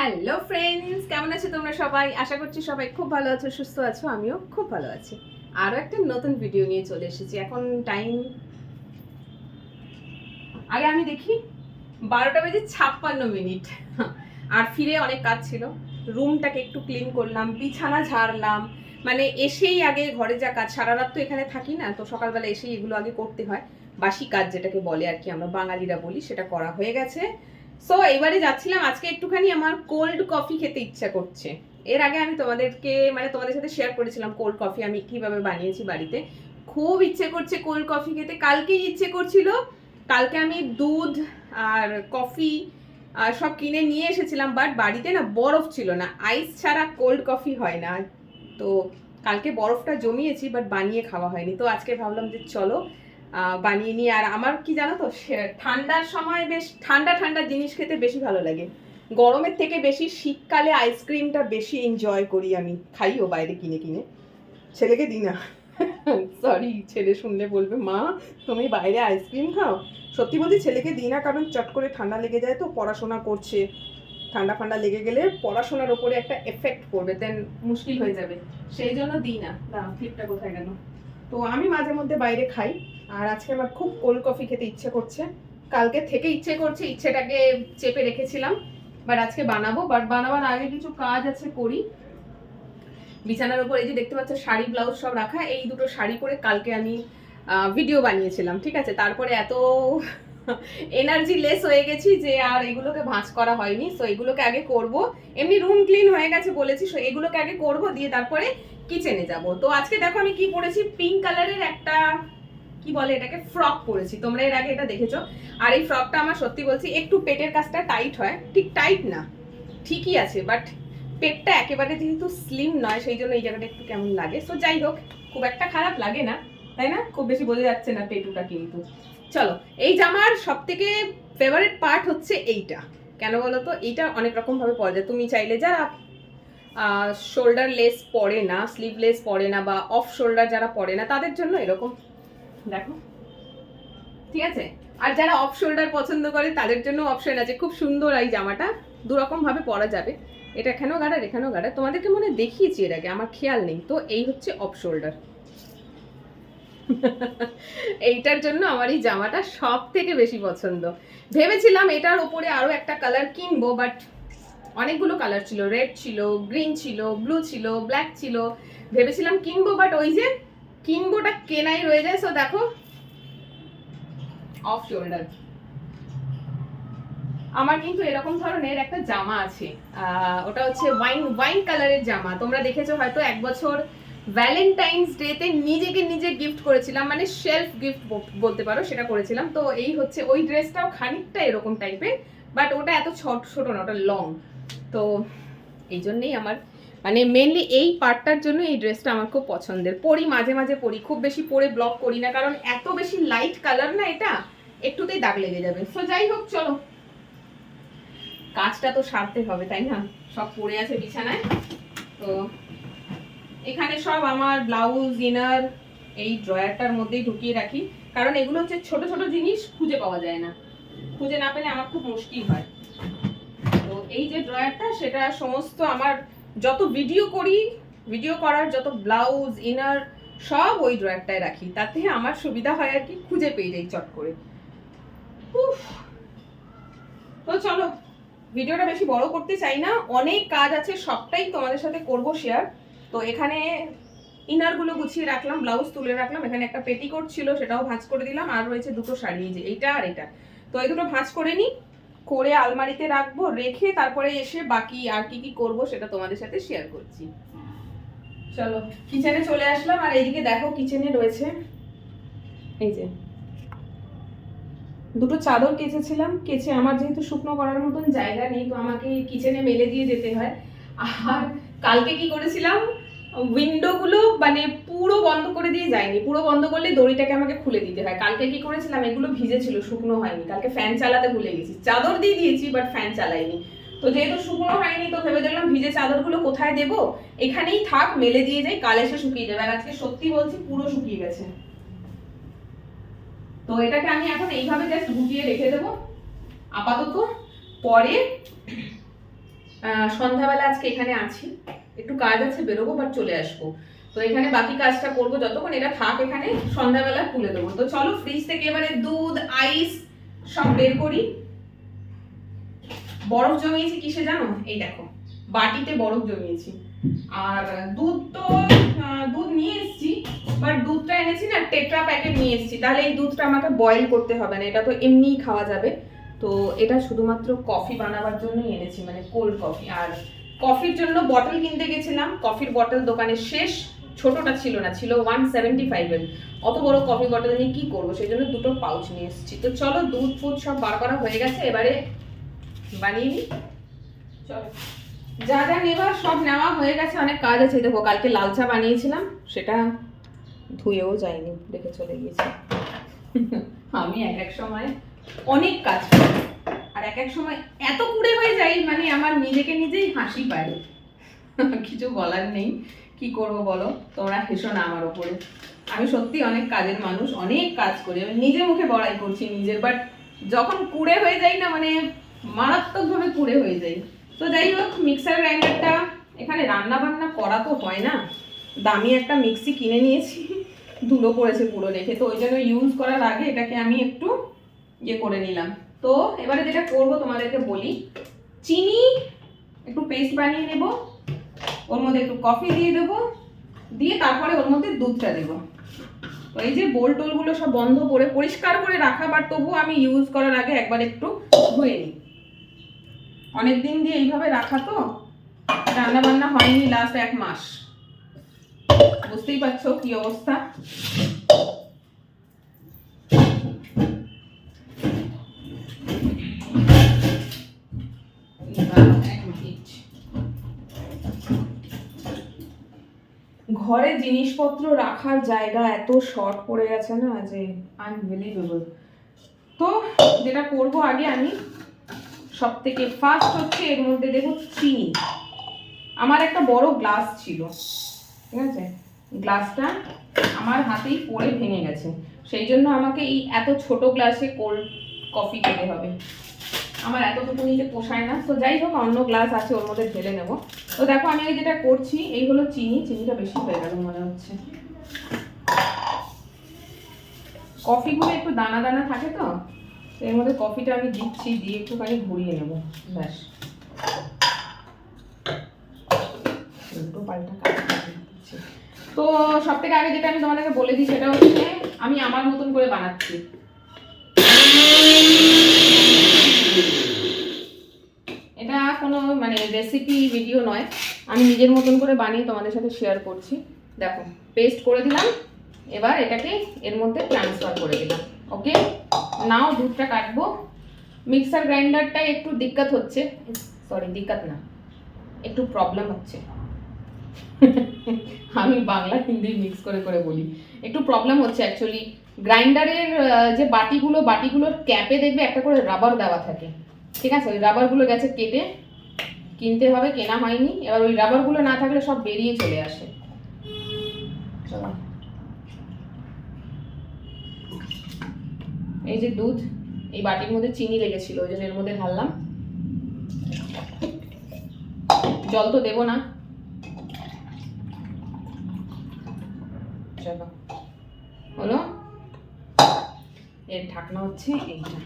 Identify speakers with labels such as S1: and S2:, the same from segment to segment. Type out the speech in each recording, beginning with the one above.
S1: Hello friends কেমন আছো তোমরা সবাই? আশা করছি সবাই খুব ভালো আছো, সুস্থ আছো, আমিও খুব ভালো আছি। আরও একটা নতুন ভিডিও নিয়ে চলে এসেছি। এখন টাইম আগে আমি দেখি, বারোটা বেজে ছাপ্পান্ন মিনিট। আর ফিরে অনেক কাজ ছিল। রুমটাকে একটু ক্লিন করলাম, বিছানা ঝাড়লাম। মানে এসেই আগে ঘরে যা কাজ সারা রাত তো এখানে থাকি না, তো সকালবেলা এসেই এগুলো আগে করতে হয়। বাসি কাজ যেটাকে বলে আর কি আমরা বাঙালিরা বলি, সেটা করা হয়ে গেছে। সো এবারে যাচ্ছিলাম। আজকে একটুখানি আমার কোল্ড কফি খেতে ইচ্ছা করছে। এর আগে আমি তোমাদেরকে মানে তোমাদের সাথে শেয়ার করেছিলাম কোল্ড কফি আমি কীভাবে বানিয়েছি বাড়িতে। খুব ইচ্ছে করছে কোল্ড কফি খেতে। কালকেই ইচ্ছে করছিল। কালকে আমি দুধ আর কফি আর সব কিনে নিয়ে এসেছিলাম বাট বাড়িতে না বরফ ছিল না। আইস ছাড়া কোল্ড কফি হয় না। তো কালকে বরফটা জমিয়েছি বাট বানিয়ে খাওয়া হয়নি। তো আজকে ভাবলাম যে চলো বানিয়ে নিই আর আমার কি জানো তো ঠান্ডার সময় বেশ, ঠান্ডা ঠান্ডা জিনিস খেতে বেশি ভালো লাগে। গরমের থেকে বেশি শীতকালে আইসক্রিমটা বেশি এনজয় করি আমি। খাইও বাইরে কিনে কিনে। ছেলেকে দিই না। সরি ছেলে শুনলে বলবে, মা, তুমি বাইরে আইসক্রিম খাও? সত্যি বলছি ছেলেকে দিই না, কারণ চট করে ঠান্ডা লেগে যায় তো, পড়াশোনা করছে। ঠান্ডা ফান্ডা লেগে গেলে পড়াশোনার ওপরে একটা এফেক্ট পড়বে দেন মুশকিল হয়ে যাবে। সেই জন্য দিই না। দাঁড়াও ক্লিপটা কোথায় গেল? তো আমি মাঝে মধ্যে বাইরে খাই। আর আজকে আমার খুব কোল্ড কফি খেতে ইচ্ছে করছে। কালকে থেকে ইচ্ছে করছে, ইচ্ছেটাকে চেপে রেখেছিলাম। বাট আজকে বানাবো। বাট বানাবার আগে কিছু কাজ আছে, করি। বিছানার উপর এই যে দেখতে পাচ্ছ, শাড়ি ব্লাউজ সব রাখা। এই দুটো শাড়ি পরে কালকে আমি ভিডিও বানিয়েছিলাম, ঠিক আছে? তারপরে এত এনার্জি লেস হয়ে গেছি যে আর এগুলোকে ভাঁজ করা হয়নি। সো এগুলোকে আগে করব। এমনি রুম ক্লিন হয়ে গেছে বলেছি। সো এগুলোকে আগে করব, দিয়ে তারপরে কিচেনে যাব। তো আজকে দেখো আমি কি পরেছি পিঙ্ক কালারের একটা কি বলে এটাকে? ফ্রক পরেছি। তোমরা এর আগে এটা দেখেছ। আর এই ফ্রকটা আমার সত্যি বলছি, একটু পেটের কাজটা টাইট হয়। ঠিক টাইট না, ঠিকই আছে, বাট পেটটা একেবারে যেহেতু স্লিম নয়, সেই জন্য এই জায়গাটা একটু কেমন লাগে। সো যাই হোক, খুব একটা খারাপ লাগে না, তাই না? খুব বেশি বোঝা যাচ্ছে না পেটুটা কিন্তু। চলো, এই জামার সব থেকে ফেভারিট পার্ট হচ্ছে এইটা। কেন বলো তো? এইটা অনেক রকম ভাবে পরা যায়। তুমি চাইলে যারা শোল্ডার লেস পরে না স্লিভলেস পরে না, বা অফ শোল্ডার যারা পরে না, তাদের জন্য এরকম দেখো। ঠিক আছে? আর যারা অফ শোল্ডার পছন্দ করে, তাদের জন্য অপশন আছে। খুব সুন্দর এই জামাটা। দু রকম ভাবে পরা যাবে। এটা এখানেও গাড়ার এখানেও গাড়ার তোমাদেরকে মনে দেখিয়েছি এর আগে, আমার খেয়াল নেই। তো এই হচ্ছে অফ শোল্ডার এইটার জন্য আমার এই জামাটা সব থেকে বেশি পছন্দ। ভেবেছিলাম এটার ওপরে আরও একটা কালার কিনবো বাট অনেকগুলো কালার ছিল। রেড ছিল গ্রিন ছিল ব্লু ছিল ব্ল্যাক ছিল। ভেবেছিলাম কিনবো বাট ওই যে কিনবোটা কেনাই রয়ে যায় সো দেখো অফ শোল্ডার আমার কিন্তু এরকম ধরনের একটা জামা আছে ওটা হচ্ছে ওয়াইন ওয়াইন কালারের জামা। তোমরা দেখেছ হয়তো এক বছর ভ্যালেন্টাইন্স ডেতে নিজেকে নিজে গিফট করেছিলাম মানে সেলফ গিফট বলতে পারো, সেটা করেছিলাম। তো এই হচ্ছে ওই ড্রেসটাও খানিকটা এরকম টাইপের বাট ওটা এত ছোট ছোট না, ওটা লং তো এই জন্যেই আমার মানে মেনলি এই পার্টটার জন্য এই ড্রেসটা আমার খুব পছন্দের। পরি মাঝে মাঝে পরি, খুব বেশি পরে ব্লক করি না, কারণ এত বেশি লাইট কালার না এটা, একটুতেই দাগ লেগে যাবে। সো যাই হোক, চলো। কাজটা তো সারতে হবে, তাই না? সব পড়ে আছে বিছানায়। তো এখানে সব আমার ব্লাউজ ইনার এই ড্রয়ারটার মধ্যেই ঢুকিয়ে রাখি। কারণ এগুলো হচ্ছে ছোট ছোট জিনিস, খুঁজে পাওয়া যায় না। খুঁজে না পেলে আমার খুব মুশকিল হয়। তো এই যে ড্রয়ারটা সেটা সমস্ত আমার যত ভিডিও করি ভিডিও করার যত ব্লাউজ ইনার সব ওই ড্রয়ারটায় রাখি। তাতে আমার সুবিধা হয় আর কি, খুঁজে পেয়ে যাই চট করে। উফ। তো চলো ভিডিওটা বেশি বড় করতে চাই না। অনেক কাজ আছে, সবটাই তোমাদের সাথে করব শেয়ার তো এখানে ইনারগুলো গুছিয়ে রাখলাম ব্লাউজ তুলে রাখলাম। এখানে একটা পেটিকোট ছিল, সেটাও ভাঁজ করে দিলাম। আর রয়েছে দুটো শাড়ি যে এইটা আর এটা। তো এই দুটো ভাঁজ করে নিই। করে আলমারিতে রাখব, রেখে তারপরে এসে বাকি আর কি কি করব সেটা তোমাদের সাথে শেয়ার করছি। চলো কিচেনে চলে আসলাম, আর এইদিকে দেখো কিচেনে রয়েছে, এই যে। দুটো চাদর কেচেছিলাম, কেচে আমার যেহেতু শুকনো করার মতন জায়গা নেই, তো আমাকে কিচেনে মেলে দিয়ে যেতে হয়। আর কালকে কি করেছিলাম? উইন্ডো গুলো মানে পুরো বন্ধ করে দিয়ে যায়নি। পুরো বন্ধ করলে দড়িটাকে আমাকে খুলে দিতে হয়। কালকে কি করেছিলাম? এগুলো ভিজে ছিল শুকনো হয়নি। কালকে ফ্যান চালাতে ভুলে গেছি। চাদর দিয়ে দিয়েছি বাট ফ্যান চালাইনি। তো যেহেতু শুকনো হয়নি, তো ভেবে দেখলাম ভিজে চাদরগুলো কোথায় দেব? এখানেই থাক, মেলে দিয়ে যাই, কাল এসে শুকিয়ে যাবে। আর আজকে সত্যি বলছি, পুরো শুকিয়ে গেছে। তো এটাকে আমি এখন এইভাবে জাস্ট গুটিয়ে রেখে দেবো। আপাতত পরে সন্ধ্যাবেলা আজকে এখানে আছি। একটু কাজ আছে, বেরোবো বাট চলে আসব। তো এখানে বাকি কাজটা করব যতক্ষণ, এটা থাক, এখানে সন্ধ্যাবেলা তুলে দেবো। তো চলো ফ্রিজ থেকে এবারে দুধ আইস সব বের করি। বরফ জমিয়েছি কিসে জানো? এই দেখো, বাটিতে বরফ জমিয়েছি। আর দুধ তো দুধ নিয়ে এসেছি বাট দুধটা এনেছি না, টেট্রা প্যাকেট নিয়ে এসেছি। তাহলে এই দুধটা আমাকে বয়েল করতে হবে না, এটা তো এমনিই খাওয়া যাবে। তো এটা শুধুমাত্র কফি বানাবার জন্যই এনেছি মানে কোল্ড কফি আর কফির জন্য বটল কিনতে গেছিলাম। কফির বটল দোকানে শেষ ছোটটা ছিল না, ছিল ওয়ান সেভেন্টি ফাইভের অত বড় কফি বটল নিয়ে কি করব? সেই জন্য দুটো পাউচ নিয়ে এসেছি। তো চলো দুধ ফুধ সব বার করা হয়ে গেছে, এবারে বানিয়ে নিই। চলো। যা যা নেবার সব নেওয়া হয়ে গেছে, অনেক কাজ আছে। দেখো, কালকে লাল চা বানিয়েছিলাম, সেটা ধুয়েও যায়নি, রেখে চলে গিয়েছি। আমি এক এক সময় অনেক কাজ করি। এক সময় এত কুড়ে হয়ে যাই মানে আমার নিজেকে নিজেই হাসি পায়। কিছু বলার নেই। কি করব বলো? তোমরা হেসো না আমার ওপরে। আমি সত্যি অনেক কাজের মানুষ, অনেক কাজ করি। আমি নিজে মুখে বড়াই করছি নিজের বাট যখন কুড়ে হয়ে যাই না মানে মারাত্মকভাবে কুড়ে হয়ে যাই। তো যাই হোক মিক্সার গ্রাইন্ডারটা এখানে রান্না বান্না করা তো হয় না। দামি একটা মিক্সি কিনে নিয়েছি। ধুলো পড়েছে পুরো রেখে তো ওই জন্য ইউজ করার আগে এটাকে আমি একটু ইয়ে করে নিলাম। তো এবারে যেটা করব তোমাদেরকে বলি, চিনি একটু পেস্ট বানিয়ে নেব, ওর মধ্যে একটু কফি দিয়ে দেবো, দিয়ে তারপরে ওর মধ্যে দুধটা দেবো। তো এই যে বোল টোলগুলো সব বন্ধ করে, পরিষ্কার করে রাখা বাট তবু আমি ইউজ করার আগে একবার একটু ধুয়ে নিই। অনেক দিন দিয়ে এইভাবে রাখা তো রান্না বান্না হয়নি লাস্ট এক মাস। বুঝতেই পারছ কি অবস্থা? ঘরে জিনিসপত্র রাখার জায়গা এত শর্ট পড়ে গেছে না যে আনবিলিভেবল তো যেটা করব আগে আমি সব থেকে ফার্স্ট হচ্ছে এর মধ্যে দেবো চিনি। আমার একটা বড় গ্লাস ছিল, ঠিক আছে? গ্লাসটা আমার হাতেই পড়ে ভেঙে গেছে। সেই জন্য আমাকে এই এত ছোট গ্লাসে কোল্ড কফি খেতে হবে। আমার এতটুকু নিতে পোষায় না। তো যাই হোক, অন্য গ্লাস আছে, ওর মধ্যে ঢেলে নেব। তো দেখো, আমি যেটা করছি, এই হলো চিনি। চিনিটা বেশি হয়ে গেল মনে হচ্ছে। কফিগুলো একটু দানা দানা থাকে তো এর মধ্যে কফিটা আমি দিচ্ছি, দিয়ে একটুখানি ঘুরিয়ে নেব। ব্যাস। তো সব থেকে আগে যেটা আমি তোমাদেরকে বলে দিই, সেটা হচ্ছে আমি আমার মতন করে বানাচ্ছি এটা কোনো মানে রেসিপি ভিডিও নয়। আমি নিজের মতন করে বানিয়ে তোমাদের সাথে শেয়ার করছি। দেখো পেস্ট করে দিলাম। এবার এটাকে এর মধ্যে ট্রান্সফার করে দিলাম। ওকে নাও দুধটা কাটবো। মিক্সার গ্রাইন্ডারটাই একটু দিক্কত হচ্ছে। সরি দিক্কত না। একটু প্রবলেম হচ্ছে। আমি বাংলা, হিন্দি মিক্স করে করে বলি। একটু প্রবলেম হচ্ছে অ্যাকচুয়ালি গ্রাইন্ডারের যে বাটিগুলো, বাটিগুলোর ক্যাপে দেখবে একটা করে রাবার দেওয়া থাকে। ঠিক আছে? ওই রাবারগুলো গেছে কেটে কিনতে হবে, কেনা হয়নি। এবার ওই রাবারগুলো না থাকলে সব বেরিয়ে চলে আসে। এই যে দুধ, এই বাটির মধ্যে চিনি লেগেছিল, ওই জন্য এর মধ্যে ঢাললাম। জল তো দেবো না। চলো। হলো? এর ঢাকনা হচ্ছে এইটা।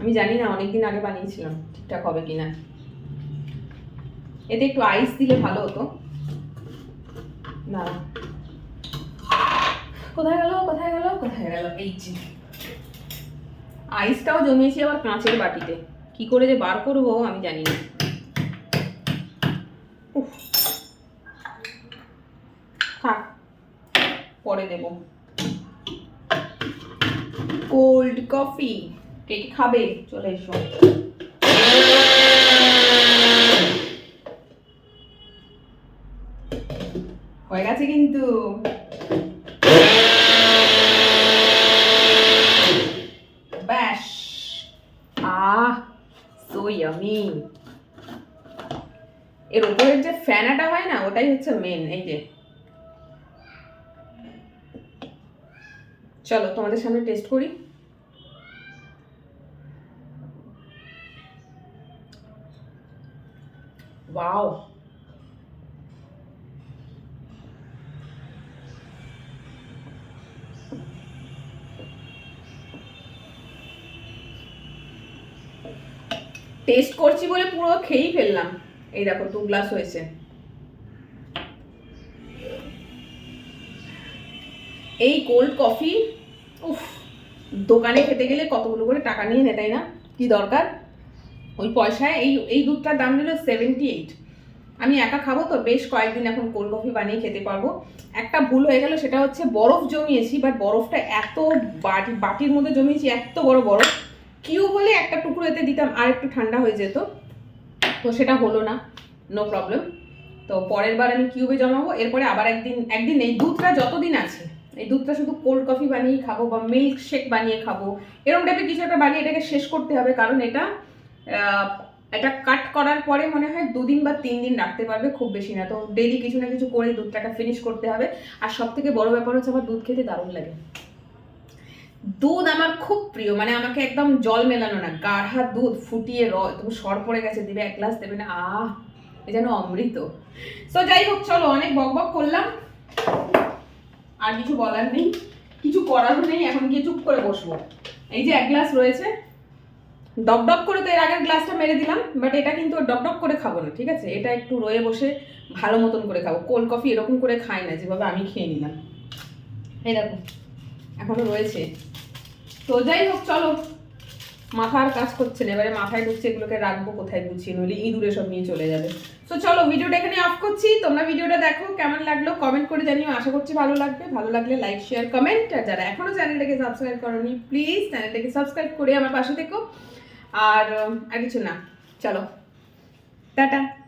S1: আমি জানি না, অনেকদিন আগে বানিয়েছিলাম, ঠিকঠাক হবে কিনা। এতে একটু আইস দিলে ভালো হতো। না কোথায় গেল? কোথায় গেল? কোথায় গেল? এই যে। আইসটাও জমিয়েছি আবার কাঁচের বাটিতে। কি করে যে বার করব আমি জানি না। থাক, পরে দেব। কোল্ড কফি কি খাবে? চলে এসো। হয়ে গেছে কিন্তু। ব্যাস। আহ সো ইয়ামি এর উপরের যে ফ্যানাটা হয় না, ওটাই হচ্ছে মেন এই যে। চলো, তোমাদের সামনে টেস্ট করি। ওয়াও টেস্ট করছি বলে পুরো খেয়েই ফেললাম। এই দেখো, দু গ্লাস হয়েছে। এই কোল্ড কফি উফ, দোকানে খেতে গেলে কতগুলো করে টাকা নিয়ে নেয়, তাই না? কি দরকার? ওই পয়সায় এই এই দুধটার দাম নিল সেভেন্টি এইট আমি একা খাব তো, বেশ কয়েকদিন এখন কোল্ড কফি বানিয়ে খেতে পারব। একটা ভুল হয়ে গেল, সেটা হচ্ছে বরফ জমিয়েছি বাট বরফটা এত বাটি, বাটির মধ্যে জমিয়েছি, এত বড় বরফ। কিউব হলে একটা টুকরো এতে দিতাম, আর একটু ঠান্ডা হয়ে যেত। তো সেটা হলো না নো প্রবলেম তো পরের বার আমি কিউবে জমাবো, এরপরে আবার একদিন একদিন এই দুধটা যতদিন আছে, এই দুধটা শুধু কোল্ড কফি বানিয়ে খাব বা মিল্ক শেক বানিয়ে খাব এরকম টাইপের কিছু একটা বানিয়ে এটাকে শেষ করতে হবে, কারণ এটা এটা কাট করার পরে মনে হয় দুদিন বা তিন দিন রাখতে পারবে খুব বেশি না। তো ডেলি কিছু না কিছু করে দুধটাকে ফিনিশ করতে হবে। আর সব থেকে বড় ব্যাপার হচ্ছে আমার দুধ খেতে দারুণ লাগে। দুধ আমার খুব প্রিয় মানে আমাকে একদম জল মেলানো না, গাঢ়া দুধ ফুটিয়ে র, তুমি সর পড়ে গেছে, দিবে, এক গ্লাস দেবে না, আহ, এ যেন অমৃত। তো যাই হোক, চলো, অনেক বক বক করলাম। আর কিছু বলার নেই, কিছু করারও নেই, এখন গিয়ে চুপ করে বসবো। এই যে এক গ্লাস রয়েছে, ডক করে তো এর আগের গ্লাসটা মেরে দিলাম বাট এটা কিন্তু ডক করে খাব না, ঠিক আছে? এটা একটু রয়ে বসে ভালো মতন করে খাব। কোল্ড কফি এরকম করে খাই না, যেভাবে আমি খেয়ে নিলাম। দেখো এখনও রয়েছে। তো যাই হোক, চলো। মাথা আর কাজ করছে না, এবারে মাথায় ঢুকছে, এগুলোকে রাখব, কোথায় গুছিয়ে? নইলে ইঁদুরে সব নিয়ে চলে যাবে। তো চলো, ভিডিওটা এখানে অফ করছি। তোমরা ভিডিওটা দেখো, কেমন লাগল কমেন্ট করে জানিও। আশা করছি ভালো লাগবে। ভালো লাগলে লাইক শেয়ার কমেন্ট আর যারা এখনও চ্যানেলটাকে সাবস্ক্রাইব করনি প্লিজ চ্যানেলটাকে সাবস্ক্রাইব করে আমার পাশে থেকো। আর আর কিছু না। চলো। টাটা।